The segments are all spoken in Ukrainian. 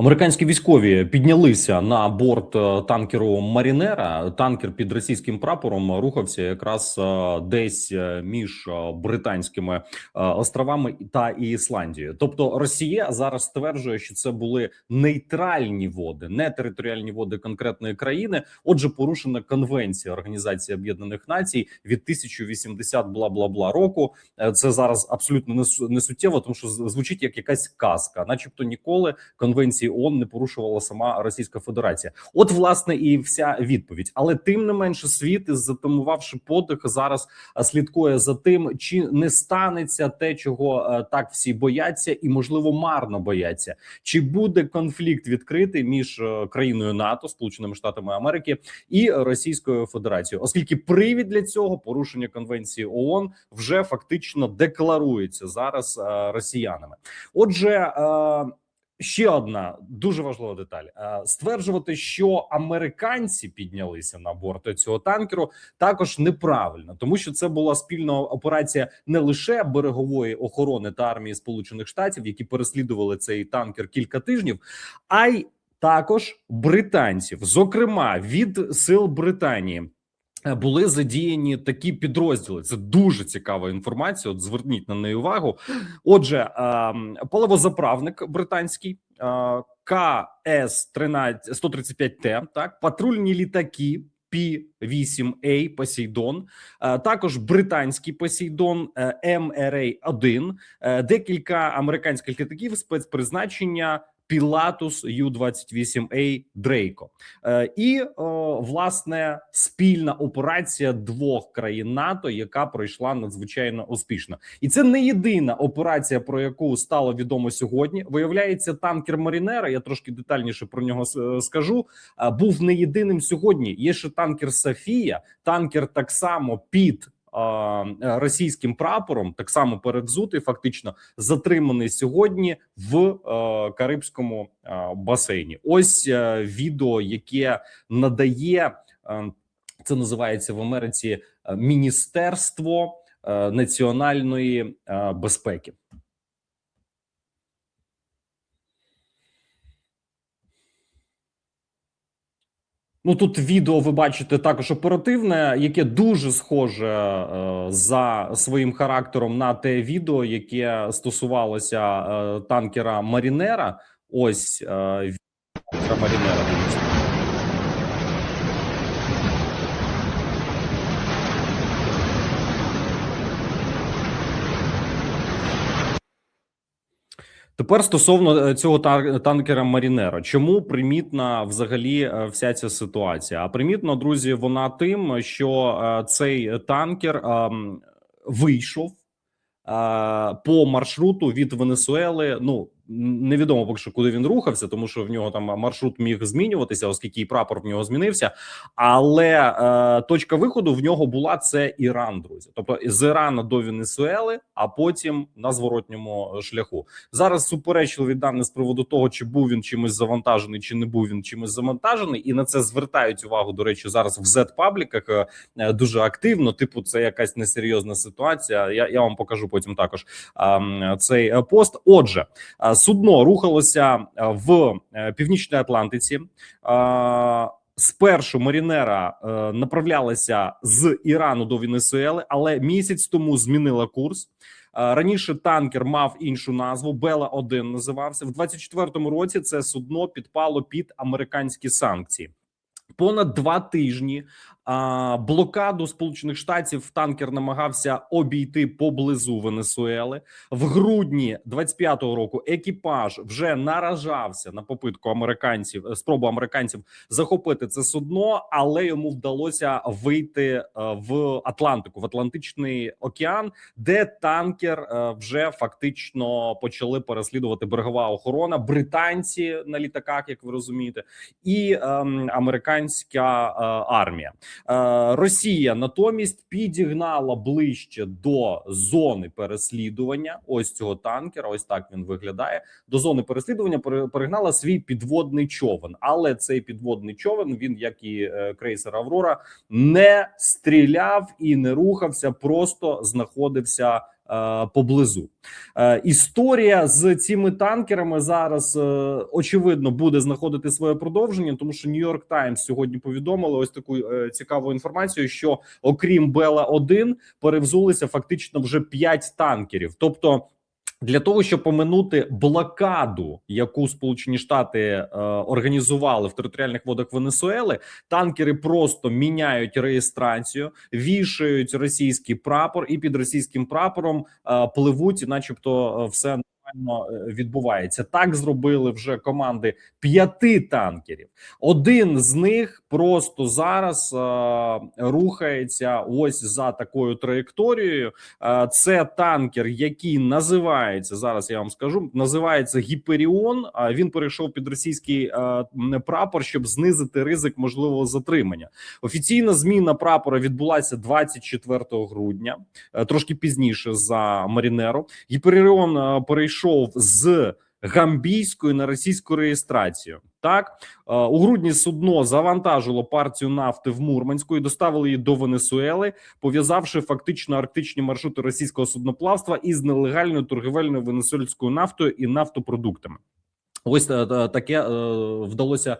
Американські військові піднялися на борт е, танкеру Марінера. Танкер під російським прапором рухався якраз е, десь е, між британськими островами та Ісландією. Тобто Росія зараз стверджує, що це були нейтральні води, не територіальні води конкретної країни. Отже, порушена конвенція Організації Об'єднаних Націй від 1080 бла бла бла року. Це зараз абсолютно не су- тому що звучить як якась казка, начебто ніколи конвенції ООН не порушувала сама Російська Федерація. От власне і вся відповідь. Але тим не менше, світ, затамувавши подих, зараз е, слідкує за тим, чи не станеться те, чого е, так всі бояться, і можливо марно бояться. Чи буде конфлікт відкритий між е, країною НАТО, Сполученими Штатами Америки і Російською Федерацією, оскільки привід для цього порушення конвенції ООН вже фактично декларується зараз росіянами. Отже. Ще одна дуже важлива деталь: Е, стверджувати, що американці піднялися на борт цього танкеру, також неправильно, тому що це була спільна операція не лише берегової охорони та армії Сполучених Штатів, які переслідували цей танкер кілька тижнів, а й також британців, зокрема від сил Британії. Е, Були задіяні такі підрозділи. Це дуже цікава інформація. От зверніть на неї увагу. Отже, ем, паливозаправник британський е, КС 13 135 Т, так патрульні літаки. P-8A Посейдон, е, також британський Посейдон МРА 1 е, декілька американських літаків спецпризначення Пілатус Ю-28А Дрейко. Е, і о, власне спільна операція двох країн НАТО, яка пройшла надзвичайно успішно, і це не єдина операція, про яку стало відомо сьогодні. Виявляється, танкер Марінера. Я трошки детальніше про нього скажу. а, Був не єдиним сьогодні. Є ще танкер Софія, танкер так само під. Російським прапором так само перевзутий, фактично затриманий сьогодні в е, Карибському е, басейні. Ось е, відео, яке надає це називається в Америці Міністерство національної безпеки. Ну тут відео ви бачите також оперативне, яке дуже схоже е, за своїм характером на те відео, яке стосувалося е, танкера Марінера. Ось е, танкера Марінера. Тепер стосовно е, цього танкера Марінера, чому примітна взагалі е, вся ця ситуація? А примітно, друзі, вона тим, що е, цей танкер ем, вийшов по маршруту від Венесуели. Ну невідомо поки що, куди він рухався, тому що в нього там маршрут міг змінюватися, оскільки і прапор в нього змінився. Але е, точка виходу в нього була це Іран, друзі. Тобто з Ірана до Венесуели, а потім на зворотньому шляху. Зараз суперечливі дані з приводу того, чи був він чимось завантажений, чи не був він чимось завантажений, і на це звертають увагу. До речі, зараз в Z-пабліках е, дуже активно. Типу, це якась несерйозна ситуація. Я, я вам покажу потім також м, цей е, пост. Отже, а, судно рухалося в е, північній Атлантиці. Спершу Марінера е, направлялася з Ірану до Венесуели, але місяць тому змінила курс. Е, Раніше танкер мав іншу назву Бела 1 називався в 24-му році. Це судно підпало під американські санкції. Понад два тижні блокаду Сполучених Штатів танкер намагався обійти поблизу Венесуели. В грудні 25-го року екіпаж вже наражався на попитку американців, е, спробу американців захопити це судно, але йому вдалося вийти е, в Атлантику, в Атлантичний океан, де танкер е, вже фактично почали переслідувати берегова охорона, британці на літаках, як ви розумієте, і ем, американська е, армія. Е, Росія натомість підігнала ближче до зони переслідування. Ось цього танкера. Ось так він виглядає. До зони переслідування пере- перегнала свій підводний човен. Але цей підводний човен він, як і е, крейсер Аврора, не стріляв і не рухався, просто знаходився поблизу. Е, історія з цими танкерами зараз е, очевидно буде знаходити своє продовження, тому що Нью-Йорк Таймс сьогодні повідомили ось таку е, цікаву інформацію, що окрім Бела 1 перевзулися фактично вже 5 танкерів, тобто. Для того щоб поминути блокаду, яку Сполучені Штати е, організували в територіальних водах Венесуели, танкери просто міняють реєстрацію, вішають російський прапор, і під російським прапором е, пливуть, начебто, е, все нормально е, відбувається. Так зробили вже команди п'яти танкерів. Один з них просто зараз е, рухається ось за такою траєкторією. Е, Це танкер, який називається зараз. Я вам скажу, називається Гіперіон. А він перейшов під російський е, прапор, щоб знизити ризик можливого затримання. Офіційна зміна прапора відбулася 24 грудня, е, трошки пізніше за Марінеру. Гіперіон е, перейшов з гамбійської на російську реєстрацію. Так Е, у грудні судно завантажило партію нафти в Мурманську і доставили її до Венесуели, пов'язавши фактично арктичні маршрути російського судноплавства із нелегальною торгівельною венесуельською нафтою і нафтопродуктами. Ось е, е, таке е, вдалося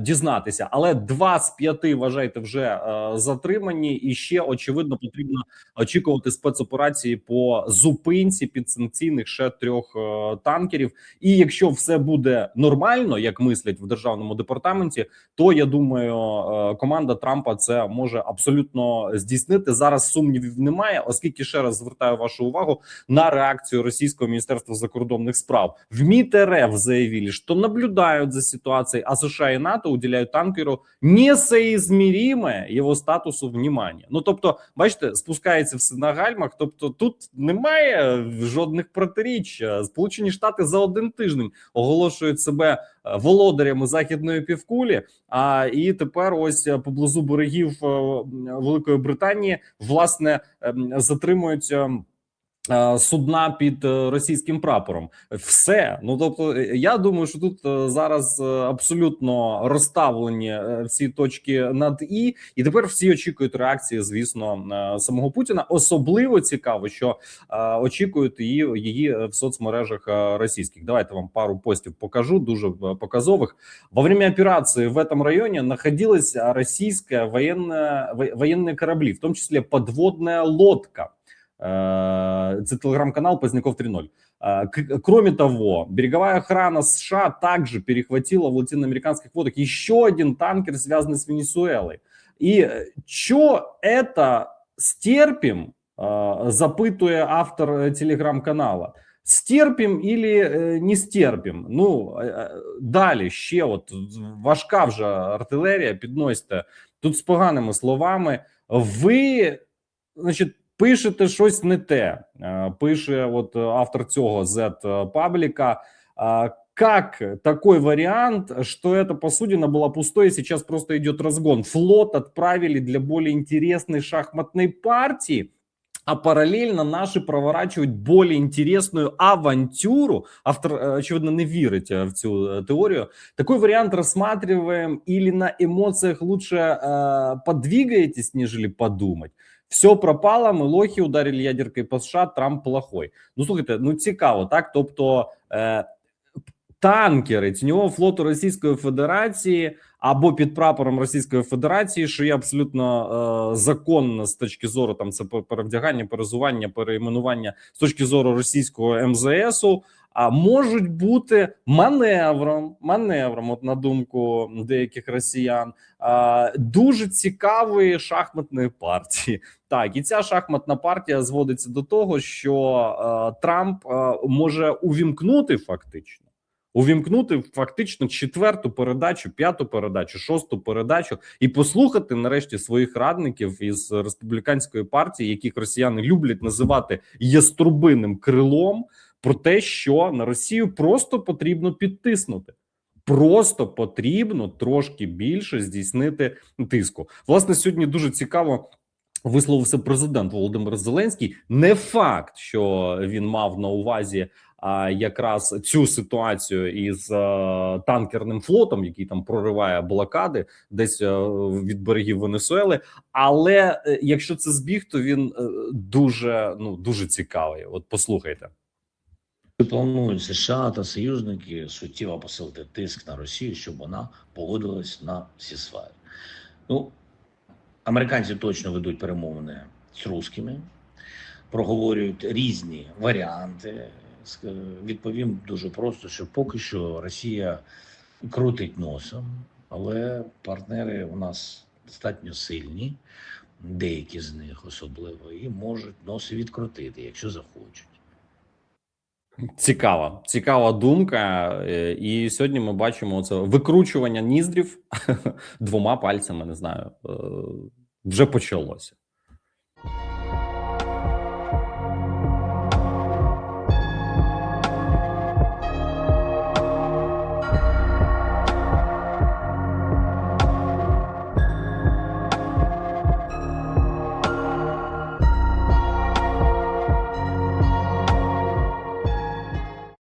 дізнатися, але два з п'яти вважайте вже затримані, і ще очевидно потрібно очікувати спецоперації по зупинці підсанкційних ще трьох танкерів. І якщо все буде нормально, як мислять в державному департаменті, то я думаю, команда Трампа це може абсолютно здійснити. Зараз сумнівів немає, оскільки ще раз звертаю вашу увагу на реакцію російського міністерства закордонних справ. В МИД РФ заявили, что наблюдают за ситуацией, а США і НАТО уделяють танкеру несоизмеримое його статусу внимання. Ну тобто, бачите, спускається все на. Тобто, тут немає жодних протиріч. Сполучені Штати за один тиждень оголошують себе е, володарями західної півкулі. А і тепер ось е, поблизу берегів е, Великої Британії власне ем, затримуються. е, Судна під е, російським прапором, все. Ну тобто, е, я думаю, що тут е, зараз е, абсолютно розставлені е, всі точки над і, і тепер всі очікують реакції, звісно, е, самого Путіна. Особливо цікаво, що е, очікують її її в соцмережах е, російських. Давайте вам пару постів покажу, дуже е, показових. Во время операции в этом районе находилась российская военная во- военные корабли, в том числе подводная лодка. Э, Это телеграм-канал Поздняков 3.0. Э, к- Кроме того, береговая охрана США также перехватила в латиноамериканских водах еще один танкер, связанный с Венесуэлой. И что это стерпим, э, запытуя автор э, телеграм-канала. Стерпім или е, не стерпім. Ну е, е, далі ще, от важка вже артилерія, підносите тут з поганими словами. Ви, значить, пишете щось не те. Е, Пише от е, автор цього Z пабліка. а, Как такой вариант, что эта посудина была пустой, и сейчас просто идет разгон. Флот отправили для более интересной шахматной партии, а параллельно наши проворачивают более интересную авантюру. Автор, э, очевидно, не вірить э, в цю э, теорію. Такой вариант рассматриваем или на эмоциях лучше э, подвигаетесь, нежели подумать. Все пропало, ми лохи ударили ядеркою по США, Трамп плохой. Ну слухайте, ну цікаво, так? Тобто е, танкери тіньового флоту Російської Федерації або під прапором Російської Федерації, що є абсолютно е, законно з точки зору там це перевдягання, перезування, перейменування з точки зору російського МЗСу. А можуть бути маневром, маневром, от на думку деяких росіян, дуже цікавої шахматної партії. Так, і ця шахматна партія зводиться до того, що Трамп може увімкнути фактично. Увімкнути фактично четверту передачу, п'яту передачу, шосту передачу і послухати нарешті своїх радників із республіканської партії, яких росіяни люблять називати яструбиним крилом, про те, що на Росію просто потрібно підтиснути. Просто потрібно трошки більше здійснити тиску. Власне, сьогодні дуже цікаво висловився президент Володимир Зеленський. Не факт, що він мав на увазі а, якраз цю ситуацію із е, танкерним флотом, який там прориває блокади десь е, від берегів Венесуели. Але е, якщо це збіг, то він е, дуже ну дуже цікавий. От послухайте. Планують США та союзники суттєво посилити тиск на Росію, щоб вона погодилась на сісфайр? Ну, американці точно ведуть перемовини з русскими, проговорюють різні варіанти. Відповім дуже просто, що поки що Росія крутить носом, але партнери у нас достатньо сильні, деякі з них особливо, і можуть носи відкрутити, якщо захочуть. Цікава, цікава думка. Е, І сьогодні ми бачимо це викручування ніздрів двома пальцями. Не знаю, е, вже почалося.